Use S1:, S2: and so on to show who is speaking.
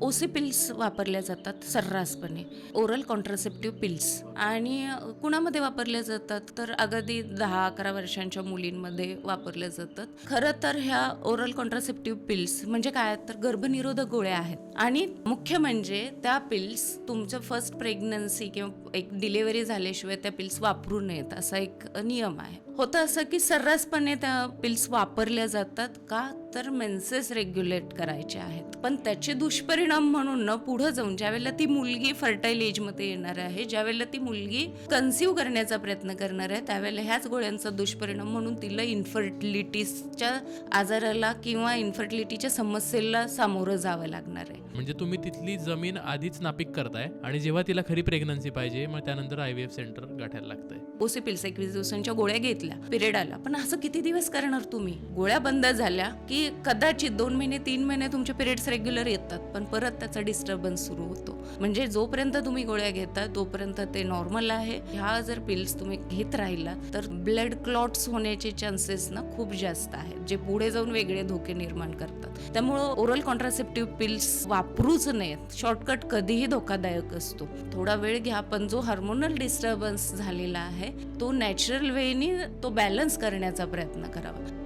S1: OC pills वापरल्या जातात सर्रासपणे. ओरल कॉन्ट्रासेप्टिव्ह पिल्स आणि कुणामध्ये वापरल्या जातात? तर अगदी दहा अकरा वर्षांच्या मुलींमध्ये वापरल्या जातात. खरं तर ह्या ओरल कॉन्ट्रासेप्टिव्ह पिल्स म्हणजे काय? तर गर्भनिरोधक गोळ्या आहेत. आणि मुख्य म्हणजे त्या पिल्स तुमचं फर्स्ट प्रेग्नन्सी किंवा एक डिलिव्हरी झाल्याशिवाय त्या पिल्स वापरू नयेत असा एक नियम आहे. होतं असं की सर्रासपणे त्या पिल्स वापरल्या जातात का? तर मेन्सेस रेग्युलेट करायचे आहेत. पण त्याचे दुष्परिणाम म्हणून ना पुढे जाऊन ज्यावेळेला ती मुलगी फर्टाईल एजमध्ये येणार आहे ज्यावेळेला ती मुलगी कन्सिव्ह करण्याचा प्रयत्न करणार आहे त्यावेळेला ह्याच गोळ्यांचा दुष्परिणाम म्हणून तिला इन्फर्टिलिटीच्या आजाराला किंवा इन्फर्टिलिटीच्या समस्येला सामोरं जावं लागणार आहे.
S2: म्हणजे तुम्ही तिथली जमीन आधीच नापीक करताय आणि जेव्हा तिला खरी प्रेग्नन्सी पाहिजे मग त्यानंतर आय व्ही एफ सेंटर गाठायला लागतंय.
S1: ओसी पिल्स एकवीस दिवसांच्या गोळ्या घेतल्या पिरियड आला. पण असं किती दिवस करणार तुम्ही? गोळ्या बंद झाल्या की कदाचित दोन महिने तीन महिने तुमचे पिरियड्स रेग्युलर येतात. पण परत त्याचा डिस्टर्बन्स सुरू होतो. म्हणजे जोपर्यंत तुम्ही गोळ्या घेता तोपर्यंत ते नॉर्मल आहे. ह्या जर पिल्स तुम्ही घेत राहिला तर ब्लड क्लॉट्स होण्याचे चान्सेस ना खूप जास्त आहेत जे पुढे जाऊन वेगळे धोके निर्माण करतात. त्यामुळं ओरल कॉन्ट्रासेप्टिव्ह पिल्स वापरूच नयेत. शॉर्टकट कधीही धोकादायक असतो. थोडा वेळ घ्या पण जो हार्मोनल डिस्टर्बन्स झालेला आहे तो नॅचरल वेनी तो बॅलन्स करण्याचा प्रयत्न करावा.